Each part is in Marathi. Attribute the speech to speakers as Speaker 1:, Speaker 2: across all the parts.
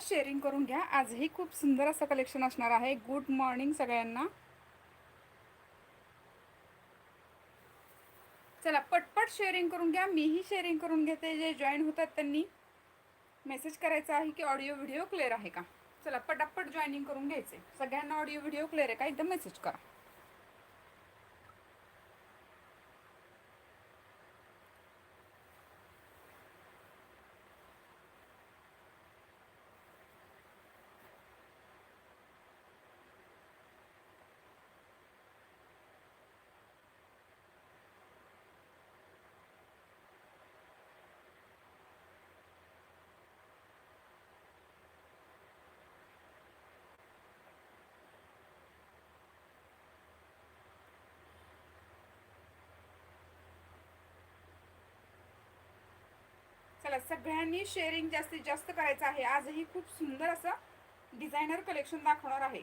Speaker 1: शेअरिंग करून घ्या. आजही खूप सुंदर असं कलेक्शन असणार आहे. गुड मॉर्निंग सगळ्यांना. चला पटपट शेअरिंग करून घ्या. मीही शेअरिंग करून घेते. जे जॉईन होतात त्यांनी. मेसेज करायचा आहे की ऑडिओ व्हिडिओ क्लिअर आहे का? चला पटापट जॉईनिंग करून घ्यायचे. सगळ्यांना ऑडिओ व्हिडिओ क्लिअर आहे का? एकदम मेसेज करा. चला सगळ्यांनी शेअरिंग जास्तीत जास्त करायचं आहे. आजही खूप सुंदर असं डिझायनर कलेक्शन दाखवणार आहे.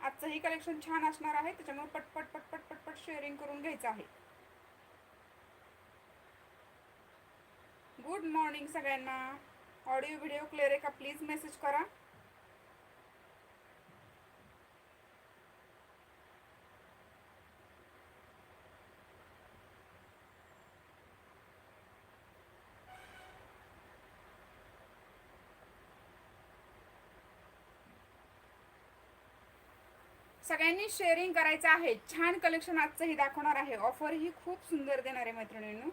Speaker 1: आजचंही कलेक्शन छान असणार आहे. त्याच्यामुळे पटपट पटपट पटपट शेअरिंग करून घ्यायचं आहे. गुड मॉर्निंग सगळ्यांना. ऑडिओ व्हिडिओ क्लिअर आहे का? प्लीज मेसेज करा. सगळ्यांनी शेअरिंग करायचं आहे. छान कलेक्शन आजचंही दाखवणार आहे. ऑफर ही खूप सुंदर देणार आहे मैत्रिणींनो.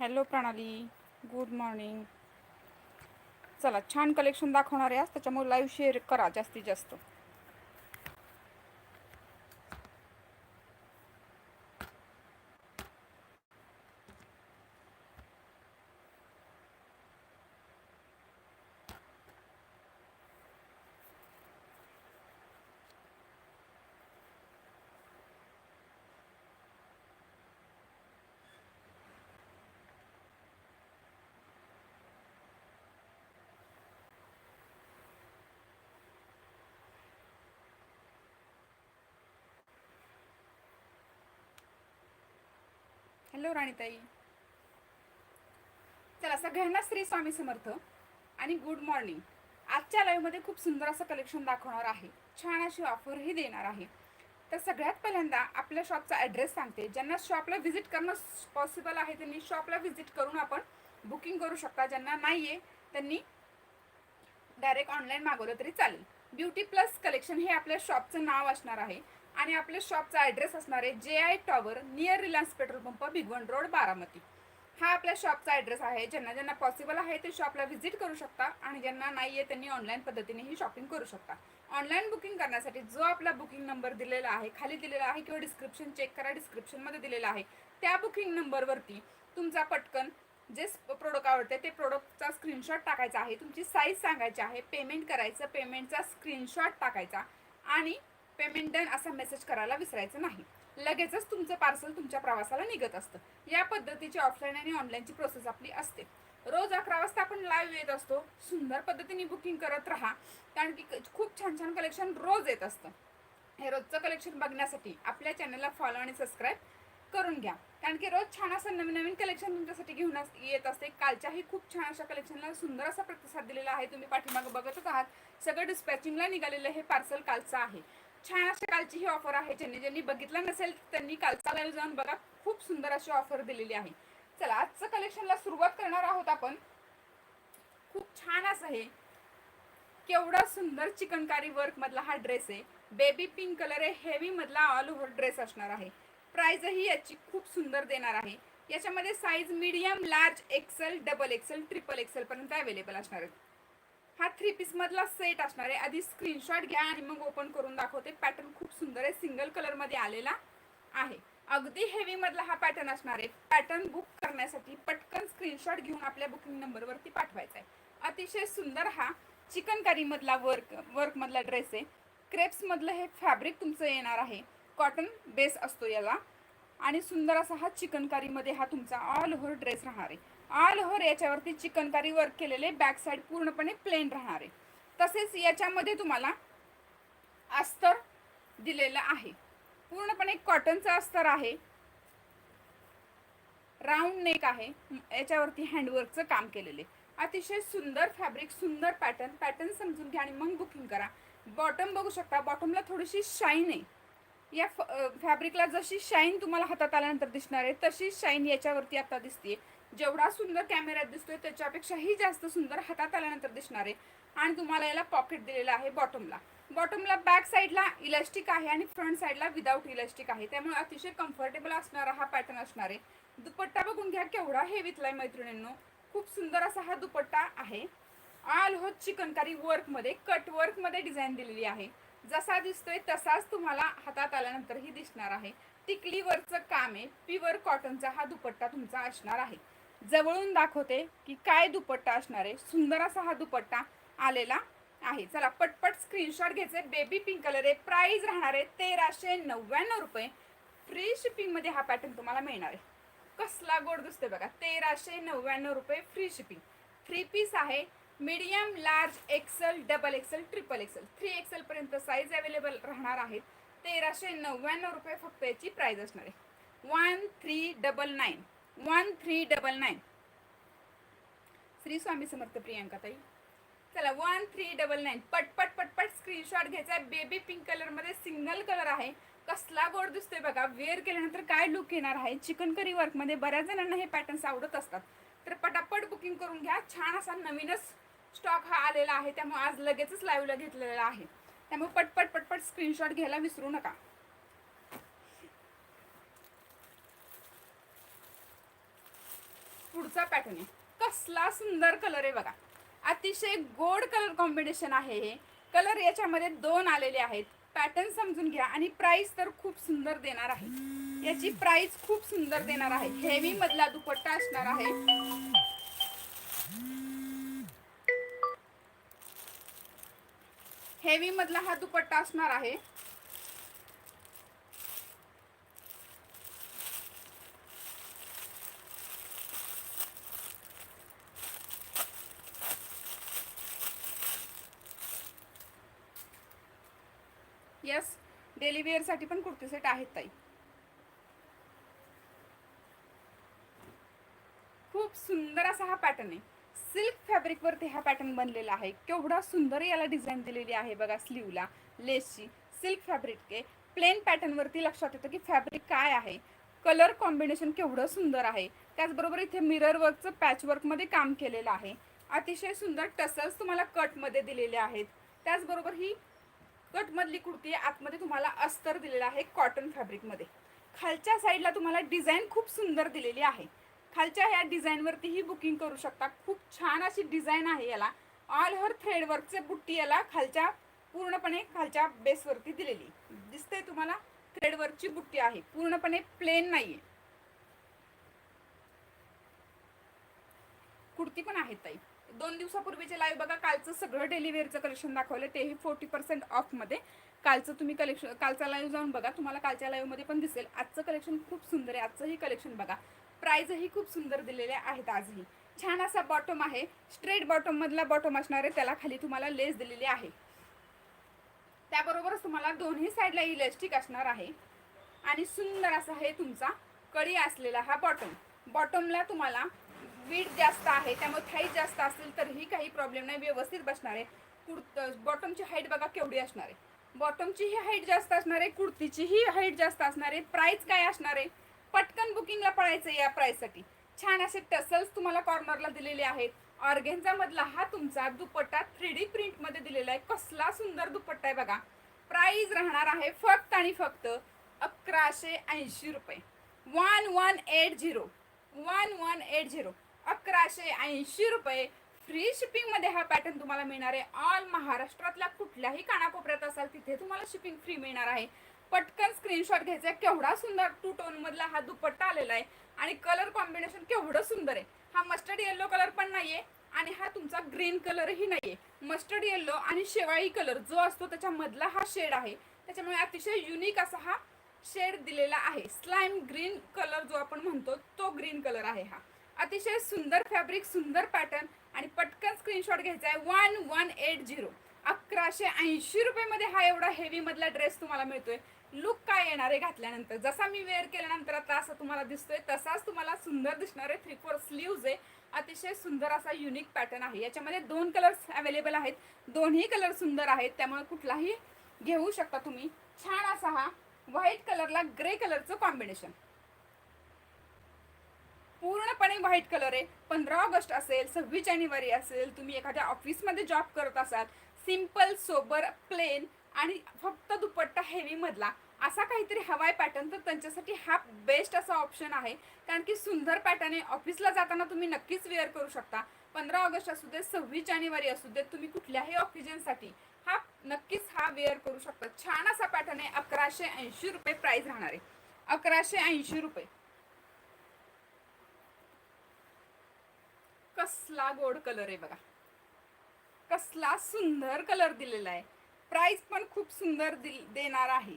Speaker 1: हॅलो प्रणाली गुड मॉर्निंग. चला छान कलेक्शन दाखवणार आहे आज त्याच्यामुळे लाईव्ह शेअर करा जास्तीत जास्त. हॅलो राणीताई. चला सगळ्यांना श्री स्वामी समर्थ आणि गुड मॉर्निंग आजच्या लाईव्हमध्ये खूप सुंदर असं कलेक्शन दाखवणार आहे. छान अशी ऑफरही देणार आहे. तर सगळ्यात पहिल्यांदा आपल्या शॉपचा ॲड्रेस सांगते. ज्यांना शॉपला व्हिजिट करणं पॉसिबल आहे त्यांनी शॉपला व्हिजिट करून आपण बुकिंग करू शकता. ज्यांना नाही आहे त्यांनी डायरेक्ट ऑनलाईन मागवलं तरी चालेल. ब्युटी प्लस कलेक्शन हे आपल्या शॉपचं नाव असणार आहे. आणि आपल्या शॉपचा ॲड्रेस असणार आहे जे I tower near Reliance petrol pump Bhigwan road Baramati. हा आपल्या शॉपचा ॲड्रेस आहे. ज्यांना ज्यांना पॉसिबल आहे ते शॉपला व्हिजिट करू शकता आणि ज्यांना नाही आहे त्यांनी ऑनलाईन पद्धतीनेही शॉपिंग करू शकता. ऑनलाईन बुकिंग करण्यासाठी जो आपला बुकिंग नंबर दिलेला आहे खाली दिलेला आहे किंवा डिस्क्रिप्शन चेक करा डिस्क्रिप्शनमध्ये दिलेला आहे त्या बुकिंग नंबरवरती तुमचा पटकन जे प्रोडक्ट आवडते ते प्रोडक्टचा स्क्रीनशॉट टाकायचा आहे. तुमची साईज सांगायची आहे पेमेंट करायचं पेमेंटचा स्क्रीनशॉट टाकायचा आणि पेमेंट डन असा मेसेज करायला विसरायचं नाही. लगेचच तुमचं पार्सल तुमच्या प्रवासाला निघत असतं. या पद्धतीची ऑफलाईन आणि ऑनलाईनची प्रोसेस आपली असते. रोज अकरा वाजता आपण लाईव्ह येत असतो. सुंदर पद्धतीने बुकिंग करत राहा. कारण की खूप छान छान कलेक्शन रोज येत असतं. हे रोजचं कलेक्शन बघण्यासाठी आपल्या चॅनलला फॉलो आणि सबस्क्राईब करून घ्या. कारण की रोज छान असं नवीन नवीन कलेक्शन तुमच्यासाठी घेऊन येत असते. कालच्याही खूप छान अशा कलेक्शनला सुंदर असा प्रतिसाद दिलेला आहे. तुम्ही पाठीमागं बघतच आहात. सगळं डिस्पॅचिंगला निघालेलं हे पार्सल कालचं आहे. छान अशा कालची ही ऑफर आहे. ज्यांनी ज्यांनी बघितलं नसेल त्यांनी कालचा लाईव्ह जाऊन बघा. खूप सुंदर अशी ऑफर दिलेली आहे. चला आजचं कलेक्शनला सुरुवात करणार आहोत आपण. खूप छान असं हे. केवढा सुंदर चिकनकारी वर्क मधला हा ड्रेस आहे. बेबी पिंक कलर आहे. हेवी मधला ऑल ओव्हर ड्रेस असणार आहे. प्राइजही याची खूप सुंदर देणार आहे. याच्यामध्ये size medium large XL double XL triple XL पर्यंत अवेलेबल असणार आहे. हा थ्री पीस मधला सेट असणार आहे. आधी स्क्रीनशॉट घ्या आणि मग ओपन करून दाखवते. पॅटर्न खूप सुंदर आहे. सिंगल कलरमध्ये आलेला आहे. अगदी हेवी मधला हा पॅटर्न असणार आहे. पॅटर्न बुक करण्यासाठी पटकन स्क्रीनशॉट घेऊन आपल्या बुकिंग नंबरवरती पाठवायचा आहे. अतिशय सुंदर हा चिकनकारी मधला वर्क वर्क मधला ड्रेस आहे. क्रेप्स मधलं हे फॅब्रिक तुमचं येणार आहे. कॉटन बेस असतो याला. आणि सुंदर असा हा चिकनकारीमध्ये हा तुमचा ऑल ओव्हर ड्रेस राहणार आहे. ऑल ओव्हर याच्यावरती चिकनकारी वर्क केलेले बॅक साईड पूर्णपणे प्लेन राहणार. आहे तसेच याच्यामध्ये तुम्हाला अस्तर दिलेलं आहे. पूर्णपणे कॉटनचं अस्तर आहे. राऊंड नेक आहे. याच्यावरती हँडवर्कचं काम केलेले. अतिशय सुंदर फॅब्रिक सुंदर पॅटर्न पॅटर्न समजून घ्या आणि मग बुकिंग करा. बॉटम बघू शकता बॉटमला थोडीशी शाईन आहे. या फॅब्रिकला जशी शाईन तुम्हाला हातात आल्यानंतर दिसणार आहे तशी शाईन याच्यावरती आता दिसते जेवढा सुंदर कॅमेऱ्यात दिसतोय त्याच्यापेक्षाही जास्त सुंदर हातात आल्यानंतर दिसणार आहे. आणि तुम्हाला याला पॉकेट दिलेलं आहे बॉटमला बॉटमला बॅक साईडला इलास्टिक आहे आणि फ्रंट साईडला विदाऊट इलास्टिक आहे. त्यामुळे अतिशय कम्फर्टेबल असणारा हा पॅटर्न असणार आहे. दुपट्टा बघून घ्या केवढा हेवीतला आहे मैत्रिणींनो. खूप सुंदर असा हा दुपट्टा आहे. ऑल हो चिकनकारी वर्कमध्ये कट वर्कमध्ये डिझाईन दिलेली आहे. जसा दिसतोय तसाच तुम्हाला हातात आल्यानंतरही दिसणार आहे. टिकलीवरचं काम आहे प्युअर कॉटनचा हा दुपट्टा तुमचा असणार आहे. जवळून दाखवते की काय दुपट्टा असणार आहे. सुंदर असा हा दुपट्टा आलेला आहे. चला पटपट स्क्रीनशॉट घ्यायचे. बेबी पिंक कलर आहे. प्राइस राहणार आहे तेराशे नव्याण्णव रुपये. फ्री शिपिंगमध्ये हा पॅटर्न तुम्हाला मिळणार आहे. कसला गोड दिसतोय बघा. तेराशे नव्याण्णव रुपये फ्री शिपिंग थ्री पीस आहे. Medium large XL double XL triple XL three XL पर्यंत साईज अवेलेबल राहणार आहेत. तेराशे नव्याण्णव रुपये फक्त याची प्राइस असणार आहे. One three double nine one three double nine Shri Swami Samarth Priyanka ताई चला वन थ्री डबल नाईन पटपट पटपट स्क्रीनशॉट घ्यायचा. आहे बेबी पिंक कलरमध्ये सिंगल कलर आहे. कसला गोड दिसतोय बघा. वेअर केल्यानंतर काय लुक येणार आहे? चिकन करी वर्कमध्ये बऱ्याच जणांना हे पॅटर्न्स आवडत असतात. तर पटापट बुकिंग करून घ्या. छान असा नवीनच स्टॉक हा आलेला आहे. त्यामुळे आज लगेचच लाईव्हला घेतलेला आहे. त्यामुळे पटपट पटपट स्क्रीनशॉट घ्यायला विसरू नका. पुढचा पॅटर्न आहे. कसला सुंदर कलर आहे बघा. अतिशय गोड कलर कॉम्बिनेशन आहे हे. कलर याच्यामध्ये दोन आलेले आहेत. पॅटर्न समजून घ्या. आणि प्राइस तर खूप सुंदर देणार आहे. याची प्राइस खूप सुंदर देणार आहे. हेवी मधला दुपट्टा असणार आहे. हेवी मधला हा दुपट्टा असणार आहे. यस डेली वेअरसाठी पण कुर्ती सेट आहेत ताई. खूप सुंदर असा हा पॅटर्न आहे. सिल्क फॅब्रिक वरती हा पॅटर्न बनलेला आहे. केवढा सुंदर याला डिझाईन दिलेली आहे बघा स्लीवला लेसची सिल्क फॅब्रिक आहे प्लेन पॅटर्नवरती लक्षात येतं की फॅब्रिक काय आहे. कलर कॉम्बिनेशन केवढं सुंदर आहे. त्याचबरोबर इथे मिरर वर्कचं पॅच वर्कमध्ये काम केलेलं आहे. अतिशय सुंदर टसल्स तुम्हाला कटमध्ये दिलेले आहेत. त्याचबरोबर ही कट मधली कुर्ती आहे आतमध्ये तुम्हाला अस्तर दिलेलं आहे कॉटन फॅब्रिकमध्ये खालच्या साईडला तुम्हाला डिझाईन खूप सुंदर दिलेली आहे. खालच्या ह्या डिझाईनवरतीही बुकिंग करू शकता. खूप छान अशी डिझाईन आहे याला. ऑल हर थ्रेडवर्कचे बुट्टी याला खालच्या पूर्णपणे खालच्या बेसवरती दिलेली. दिसते तुम्हाला? थ्रेडवर्कची बुट्टी आहे. पूर्णपणे प्लेन नाहीये. कुर्ती पण आहेत ताई. दोन दिवसापूर्वीचे लाईव्ह बघा कालचं सगळं डेलिव्हरीचं कलेक्शन दाखवलं तेही फोर्टी पर्सेंट ऑफमध्ये कालचं तुम्ही कलेक्शन कालचा लाईव्ह जाऊन बघा तुम्हाला कालच्या लाईव्हमध्ये पण दिसेल. आजचं कलेक्शन खूप सुंदर आहे आजचंही कलेक्शन बघा. प्राईजही खूप सुंदर दिलेले आहेत आजही. छान असा बॉटम आहे स्ट्रेट बॉटममधला बॉटम असणार आहे त्याला खाली तुम्हाला लेस दिलेली आहे. त्याबरोबरच तुम्हाला दोन्ही साईडला इलेस्टिक असणार आहे. आणि सुंदर असा हे तुमचा कळी असलेला हा बॉटम बॉटमला तुम्हाला वीट जास्त आहे त्यामुळे थाईज जास्त असतील तरीही काही प्रॉब्लेम नाही व्यवस्थित बसणार आहे. कुर्त बॉटमची हाईट बघा केवढी असणार आहे. बॉटमचीही हाईट जास्त असणार आहे कुर्तीचीही हाईट जास्त असणार आहे प्राईस काय असणार आहे? पटकन बुकिंगला पळायचं या प्राईजसाठी छान असे टसल्स तुम्हाला कॉर्नरला दिलेले आहेत. ऑर्गेन्झामधला हा तुमचा दुपट्टा थ्री डी प्रिंटमध्ये दिलेला आहे. कसला सुंदर दुपट्टा आहे बघा. प्राईज राहणार आहे फक्त आणि फक्त अकराशे ऐंशी रुपये. One one eight zero one one eight zero अकराशे ऐंशी रुपये. फ्री शिपिंगमध्ये हा पॅटर्न तुम्हाला मिळणार आहे. ऑल महाराष्ट्रातल्या कुठल्याही कानाकोपऱ्यात असाल तिथे तुम्हाला शिपिंग फ्री मिळणार आहे. पटकन स्क्रीनशॉट घ्यायचा आहे. केवढा सुंदर टू टोन मधला हा दुपट्टा आलेला आहे. आणि कलर कॉम्बिनेशन केवढं सुंदर आहे. हा मस्टर्ड येल्लो कलर पण नाहीये आणि हा तुमचा ग्रीन कलरही नाहीये. मस्टर्ड येल्लो आणि शेवाळी कलर जो असतो त्याच्या मधला हा शेड आहे. त्याच्यामुळे अतिशय युनिक असा हा शेड दिलेला आहे. स्लाइम ग्रीन कलर जो आपण म्हणतो तो ग्रीन कलर आहे हा. अतिशय सुंदर फॅब्रिक सुंदर पॅटर्न आणि पटकन स्क्रीनशॉट घ्यायचा आहे. वन वन एट झिरो अकराशे ऐंशी रुपयेमध्ये हा एवढा हेवीमधला ड्रेस तुम्हाला मिळतोय. लुक काय येणार आहे घातल्यानंतर? जसा मी वेअर केल्यानंतर आता असं तुम्हाला दिसतोय तसाच तुम्हाला सुंदर दिसणार आहे. थ्री फोर स्लीव्ज आहे. अतिशय सुंदर असा युनिक पॅटर्न आहे. याच्यामध्ये दोन कलर्स अवेलेबल आहेत. दोन्ही कलर सुंदर आहेत. त्यामुळे कुठलाही घेऊ शकता तुम्ही. छान असा हा व्हाईट कलरला ग्रे कलरचं कॉम्बिनेशन पूर्णपणे व्हाईट कलर आहे. पंधरा ऑगस्ट असेल सव्वीस जानेवारी असेल तुम्ही एखाद्या ऑफिसमध्ये जॉब करत असाल सिंपल सोबर प्लेन आणि फक्त दुपट्टा हेवीमधला असा काहीतरी हवाय पॅटर्न तर त्यांच्यासाठी हा बेस्ट असा ऑप्शन आहे. कारण की सुंदर पॅटर्न आहे. ऑफिसला जाताना तुम्ही नक्कीच वेअर करू शकता. पंधरा ऑगस्ट असू दे सव्वीस जानेवारी असू दे तुम्ही कुठल्याही ऑक्सिजनसाठी हा नक्कीच हा वेअर करू शकता. छान असा पॅटर्न आहे. अकराशे ऐंशी रुपये प्राईज राहणार आहे. अकराशे ऐंशी रुपये. कसला गोड कलर आहे बघा. कसला सुंदर कलर दिलेला आहे. प्राईज पण खूप सुंदर दिल देणार आहे.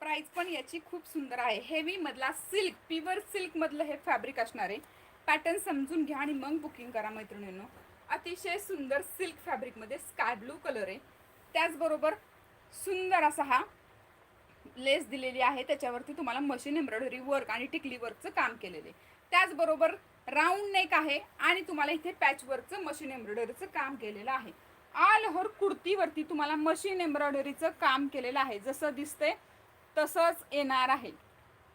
Speaker 1: प्राईज पण याची खूप सुंदर आहे. हेवी मधला सिल्क प्युअर सिल्क मधलं हे फॅब्रिक असणार आहे. पॅटर्न समजून घ्या आणि मग बुकिंग करा मैत्रिणींनो. अतिशय सुंदर सिल्क फॅब्रिकमध्ये स्काय ब्लू कलर आहे. त्याचबरोबर सुंदर असा हा लेस दिलेली आहे. त्याच्यावरती तुम्हाला मशीन एम्ब्रॉयडरी वर्क आणि टिकली वर्कचं काम केलेलं आहे. त्याचबरोबर राऊंड नेक आहे आणि तुम्हाला इथे पॅचवरचं मशीन एम्ब्रॉयडरीचं काम केलेलं आहे. ऑल ओव्हर कुर्तीवरती तुम्हाला मशीन एम्ब्रॉयडरीचं काम केलेलं आहे. जसं दिसतंय तसंच येणार आहे.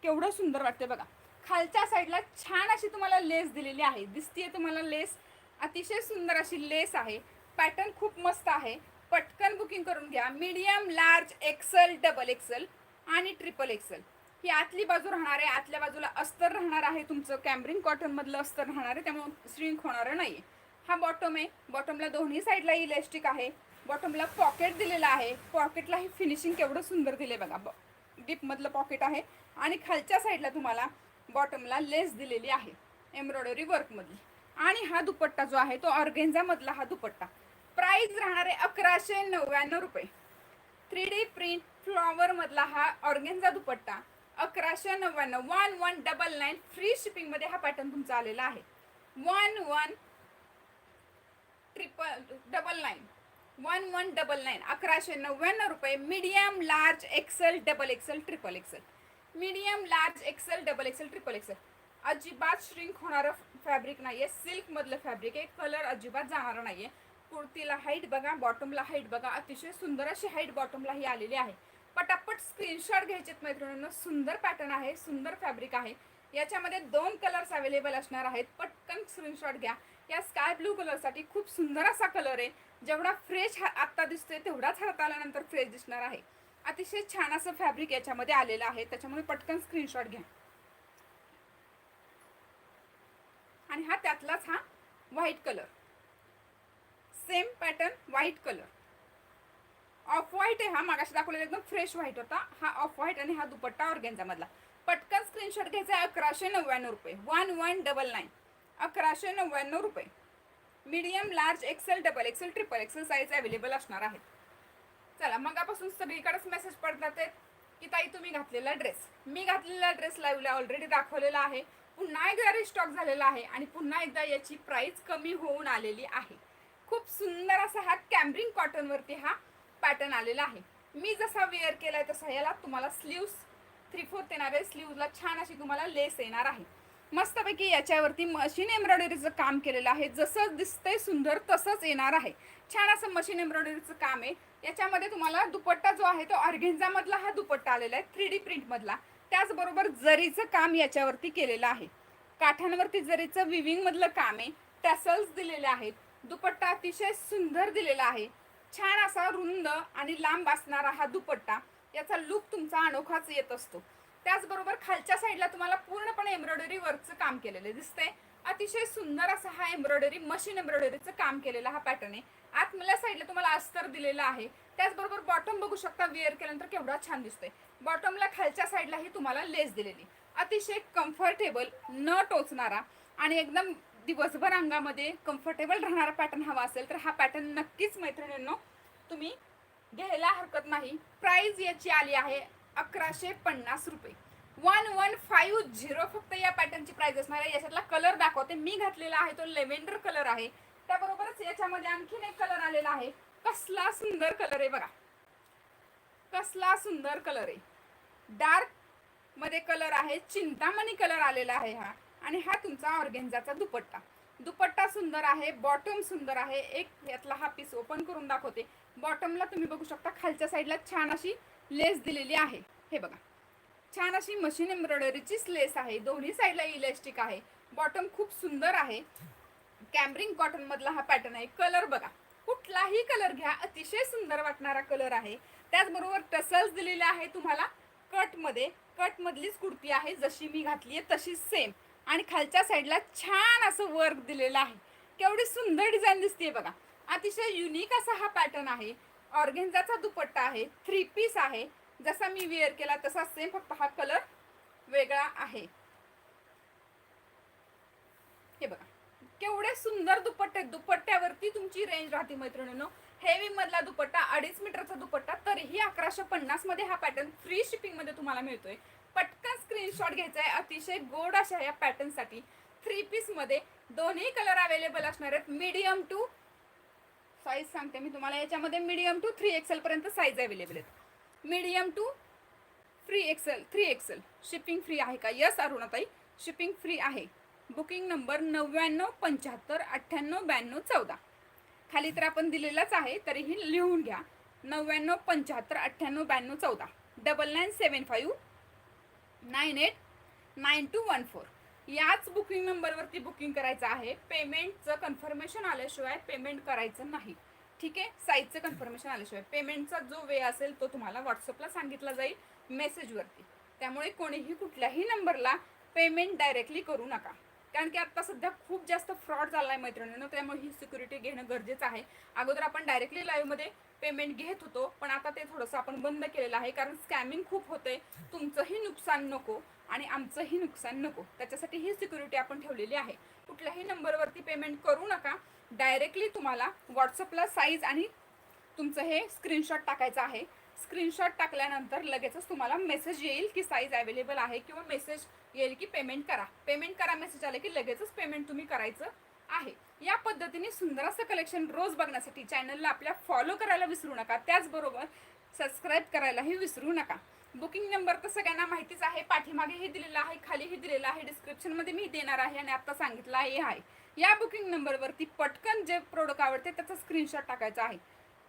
Speaker 1: केवढं सुंदर वाटते बघा. खालच्या साईडला छान अशी तुम्हाला लेस दिलेली आहे. दिसतीये तुम्हाला लेस. अतिशय सुंदर अशी लेस आहे. पॅटर्न खूप मस्त आहे. पटकन बुकिंग करून घ्या. Medium large XL double XL आणि ट्रिपल एक्सल. ही आतली बाजू राहणार आहे आतल्या बाजूला अस्तर राहणार आहे तुमचं. कॅम्ब्रिंग कॉटन मधलं अस्तर राहणार आहे त्यामुळे श्रिंक होणार नाही हा बॉटम आहे. बॉटमला दोन्ही साईडला इलेस्टिक आहे. बॉटमला पॉकेट दिलेला आहे. पॉकेटला ही फिनिशिंग केवढं सुंदर दिले बघा. ब डीपमधलं पॉकेट आहे. आणि खालच्या साईडला तुम्हाला बॉटमला लेस दिलेली आहे. एम्ब्रॉयडरी वर्कमधली आणि हा दुपट्टा जो आहे तो ऑर्गेन्झामधला हा दुपट्टा. प्राईज राहणार आहे अकराशे नव्याण्णव रुपये. थ्री डी प्रिंट फ्लॉवरमधला हा ऑर्गेन्झा दुपट्टा. अकराशे नव्याण्णव one one double nine free शिपिंगमध्ये हा पॅटर्न तुमचा आलेला आहे. One one triple double nine one one double nine अकराशे नव्याण्णव रुपये medium large XL double XL triple XL medium large XL double XL triple XL अजिबात श्रिंक होणारं फॅब्रिक नाही आहे सिल्कमधलं फॅब्रिक आहे. कलर अजिबात जाणारा नाही आहे कुर्तीला हाईट बघा बॉटमला हाईट बघा. अतिशय सुंदर अशी हाईट बॉटमला ही आलेली आहे. पटापट स्क्रीनशॉट घ्यायचेत मैत्रिणींनो. सुंदर पॅटर्न आहे सुंदर फॅब्रिक आहे. याच्यामध्ये दोन कलर्स अवेलेबल असणार आहेत. पटकन स्क्रीनशॉट घ्या. या स्काय ब्लू कलरसाठी खूप सुंदर असा कलर आहे. जेवढा फ्रेश आत्ता दिसतोय तेवढाच हात आल्यानंतर फ्रेश दिसणार आहे. अतिशय छान असं फॅब्रिक याच्यामध्ये आलेलं आहे. त्याच्यामुळे पटकन स्क्रीनशॉट घ्या. आणि हा त्यातलाच हा white colour. Same pattern white colour. Off white आहे. हा मागाशी दाखवलेला एकदम फ्रेश व्हाईट होता. हा ऑफ व्हाईट आणि हा दुपट्टा ऑर्गेन्झा मधला पटकन स्क्रीनशॉट घ्यायचा आहे. अकराशे नव्याण्णव रुपये. वन वन डबल नाईन अकराशे नव्याण्णव रुपये. Medium large XL double XL triple XL size available असणार आहेत. चला मगापासून सगळीकडेच मेसेज पडतात आहेत की ताई तुम्ही घातलेला ड्रेस मी घातलेला ड्रेस लाईव्हला ऑलरेडी दाखवलेला आहे. पुन्हा एकदा रिस्टॉक झालेला आहे आणि पुन्हा एकदा याची प्राईस कमी होऊन आलेली आहे. खूप सुंदर असा हा कॅम्ब्रिंग कॉटनवरती हा पॅटर्न आलेला आहे. मी जसा वेअर केलाय तसा याला तुम्हाला स्लीव्स थ्री फोर्थ येणार आहे. स्लीव्हला छान अशी तुम्हाला लेस येणार आहे. मस्तपैकी याच्यावरती मशीन एम्ब्रॉयडरीचं काम केलेलं आहे. जसं दिसतंय सुंदर तसंच येणार आहे. छान असं मशीन एम्ब्रॉयडरीचं काम आहे. याच्यामध्ये तुम्हाला दुपट्टा जो आहे तो अर्घेंजामधला हा दुपट्टा आलेला आहे. थ्री डी प्रिंटमधला त्याचबरोबर जरीचं काम याच्यावरती केलेलं आहे. काठांवरती जरीचं विविंगमधलं काम आहे. टॅसल्स दिलेले आहेत. दुपट्टा अतिशय सुंदर दिलेला आहे. छान असा रुंद आणि लांब असणारा हा दुपट्टा याचा लुक तुमचा अनोखाच येत असतो. त्याचबरोबर खालच्या साईडला तुम्हाला पूर्णपणे एम्ब्रॉयडरी वर्कचं काम केलेलं आहे दिसतंय. अतिशय सुंदर असा हा एम्ब्रॉयडरी मशीन एम्ब्रॉयडरीचं काम केलेला हा पॅटर्न आहे. आतमल्या साईडला तुम्हाला अस्तर दिलेला आहे. त्याचबरोबर बॉटम बघू शकता वेअर केल्यानंतर केवढा छान दिसतोय. बॉटमला खालच्या साईडलाही तुम्हाला लेस दिलेली. अतिशय कम्फर्टेबल न टोचणारा आणि एकदम दिवसभर अंगामध्ये कम्फर्टेबल राहणारा पॅटर्न हवा असेल तर हा पॅटर्न नक्कीच मैत्रिणींनो तुम्ही घ्यायला हरकत नाही. प्राईज याची आली आहे अकराशे पन्नास रुपये. वन वन फाईव्ह झिरो फक्त या पॅटर्नची प्राईज असणार आहे. याच्यातला कलर दाखवते. मी घातलेला आहे तो लेव्हेंडर कलर आहे. त्याबरोबरच याच्यामध्ये आणखीन एक कलर आलेला आहे. कसला सुंदर कलर आहे बघा. कसला सुंदर कलर आहे. डार्कमध्ये कलर आहे चिंतामणी कलर आलेला आहे हा. आणि हा तुमचा ऑर्गेन्झाचा दुपट्टा. दुपट्टा सुंदर आहे बॉटम सुंदर आहे. एक यातला हा पीस ओपन करून दाखवते. बॉटमला तुम्ही बघू शकता खालच्या साईडला छान अशी लेस दिलेली आहे. हे बघा. छान अशी मशीन एम्ब्रॉयडरीचीच लेस आहे. दोन्ही साईडला इलेस्टिक आहे. बॉटम खूप सुंदर आहे. कॅम्ब्रिंग कॉटनमधला हा पॅटर्न आहे. कलर बघा. कुठलाही कलर घ्या अतिशय सुंदर वाटणारा कलर आहे. त्याचबरोबर टसल्स दिलेले आहे तुम्हाला कटमध्ये कटमधलीच कुर्ती आहे. जशी मी घातली आहे तशीच सेम आणि खालच्या साईडला छान असं वर्क दिलेलं आहे. केवढी सुंदर डिझाईन दिसते बघा. अतिशय युनिक असा हा पॅटर्न आहे. ऑर्गेन्झाचा दुपट्टा आहे. थ्री पीस आहे. जसा मी वेअर केला तसा सेम फक्त हा कलर वेगळा आहे. हे बघा. केवढे सुंदर दुपट्टे दुपट्ट्यावरती तुमची रेंज राहते मैत्रिणींनो. हेवी मधला दुपट्टा अडीच मीटरचा दुपट्टा तरीही अकराशे पन्नासमध्ये हा पॅटर्न फ्री शिपिंगमध्ये तुम्हाला मिळतोय. पटकन स्क्रीनशॉट घ्यायचा आहे. अतिशय गोड अशा या पॅटर्नसाठी थ्री पीसमध्ये दोन्ही कलर अवेलेबल असणार आहेत. मीडियम टू साईज सांगते मी तुम्हाला. याच्यामध्ये मीडियम टू थ्री एक्सेल पर्यंत साईज अवेलेबल आहेत. Medium to free XL three XL shipping free आहे का? यस अरुणाताई. शिपिंग फ्री आहे. बुकिंग नंबर नव्याण्णव पंच्याहत्तर अठ्ठ्याण्णव ब्याण्णव चौदा. खाली तर आपण दिलेलाच आहे तरीही लिहून घ्या. नव्याण्णव पंच्याहत्तर अठ्ठ्याण्णव ब्याण्णव चौदा. Double nine seven five nine eight nine two one four. याच बुकिंग नंबरवरती बुकिंग करायचं आहे. पेमेंटचं कन्फर्मेशन आल्याशिवाय पेमेंट करायचं नाही. ठीक आहे? साईजचं कन्फर्मेशन आल्याशिवाय. पेमेंटचा जो वे असेल तो तुम्हाला व्हॉट्सअपला सांगितला जाईल मेसेजवरती. त्यामुळे कोणीही कुठल्याही नंबरला पेमेंट डायरेक्टली करू नका. कारण की आता सध्या खूप जास्त फ्रॉड झाला आहे मैत्रिणीनं त्यामुळे ही सिक्युरिटी घेणं गरजेचं आहे. अगोदर आपण डायरेक्टली लाईव्हमध्ये पेमेंट घेत होतो पण आता ते थोडंसं आपण बंद केलेलं आहे कारण स्कॅमिंग खूप होते तुमचंही नुकसान नको आणि आमचंही नुकसान नको. त्याच्यासाठी ही सिक्युरिटी आपण ठेवलेली आहे. कुठल्याही नंबरवरती पेमेंट करू नका. डायरेक्टली तुम्हाला व्हॉट्सअपला साईज आणि तुमचं हे स्क्रीनशॉट टाकायचं आहे. स्क्रीनशॉट टाकल्यानंतर लगेचच तुम्हाला मेसेज येईल की साईज अवेलेबल आहे किंवा मेसेज येईल की पेमेंट करा. पेमेंट करा मेसेज आले की लगेचच पेमेंट तुम्ही करायचं आहे. या पद्धतीने सुंदर असं कलेक्शन रोज बघण्यासाठी चॅनलला आपल्या फॉलो करायला विसरू नका. त्याचबरोबर सबस्क्राईब करायलाही विसरू नका. बुकिंग नंबर तर सगळ्यांना माहितीच आहे. पाठीमागेही दिलेला आहे खालीही दिलेला आहे. डिस्क्रिप्शनमध्ये मी देणार आहे आणि आत्ता सांगितलं आहे आहे. या बुकिंग नंबरवरती पटकन जे प्रोडक्ट आवडते त्याचा स्क्रीनशॉट टाकायचा आहे.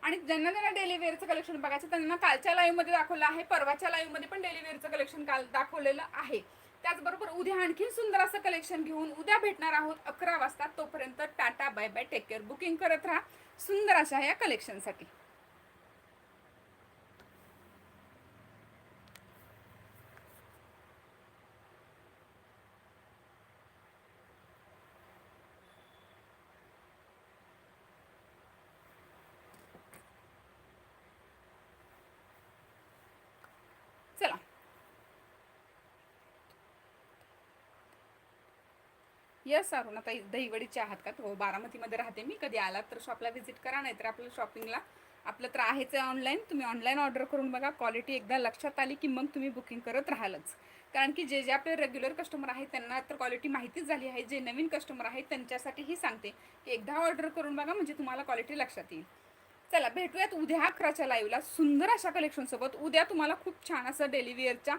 Speaker 1: आणि ज्यांना ज्यांना डेलीवेअरचं कलेक्शन बघायचं त्यांना कालच्या लाईव्हमध्ये दाखवलं आहे परवाच्या लाईव्हमध्ये पण डेलीवेअरचं कलेक्शन काल दाखवलेलं आहे. त्याचबरोबर उद्या आणखीन सुंदर असं कलेक्शन घेऊन उद्या भेटणार आहोत अकरा वाजता तोपर्यंत tata bye bye take care booking करत राहा. सुंदर अशा या कलेक्शनसाठी चला यस अरुणाताई दहीवडीचे आहात का? हो बारामतीमध्ये राहते मी कधी आलात तर शॉपला व्हिजिट करा नाहीतर आपलं शॉपिंगला आपलं तर आहेच आहे ऑनलाईन तुम्ही ऑनलाईन ऑर्डर करून बघा क्वालिटी एकदा लक्षात आली की मग तुम्ही बुकिंग करत राहालच. कारण की जे जे आपले रेग्युलर कस्टमर आहेत त्यांना तर क्वालिटी माहितीच झाली आहे जे नवीन कस्टमर आहेत त्यांच्यासाठीही सांगते की एकदा ऑर्डर करून बघा म्हणजे तुम्हाला क्वालिटी लक्षात येईल. चला भेटूयात उद्या अकराच्या लाईव्हला सुंदर अशा कलेक्शनसोबत उद्या तुम्हाला खूप छान असं डेलिविअरच्या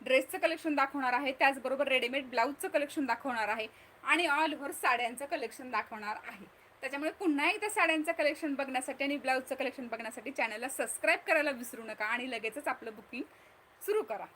Speaker 1: ड्रेसचं कलेक्शन दाखवणार आहे त्याचबरोबर रेडीमेड ब्लाऊजचं कलेक्शन दाखवणार आहे. आणि ऑल ओव्हर साड्यांचं कलेक्शन दाखवणार आहे. त्याच्यामुळे पुन्हा एकदा साड्यांचं कलेक्शन बघण्यासाठी आणि ब्लाऊजचं कलेक्शन बघण्यासाठी चॅनलला सबस्क्राईब करायला विसरू नका आणि लगेचच आपलं बुकिंग सुरू करा.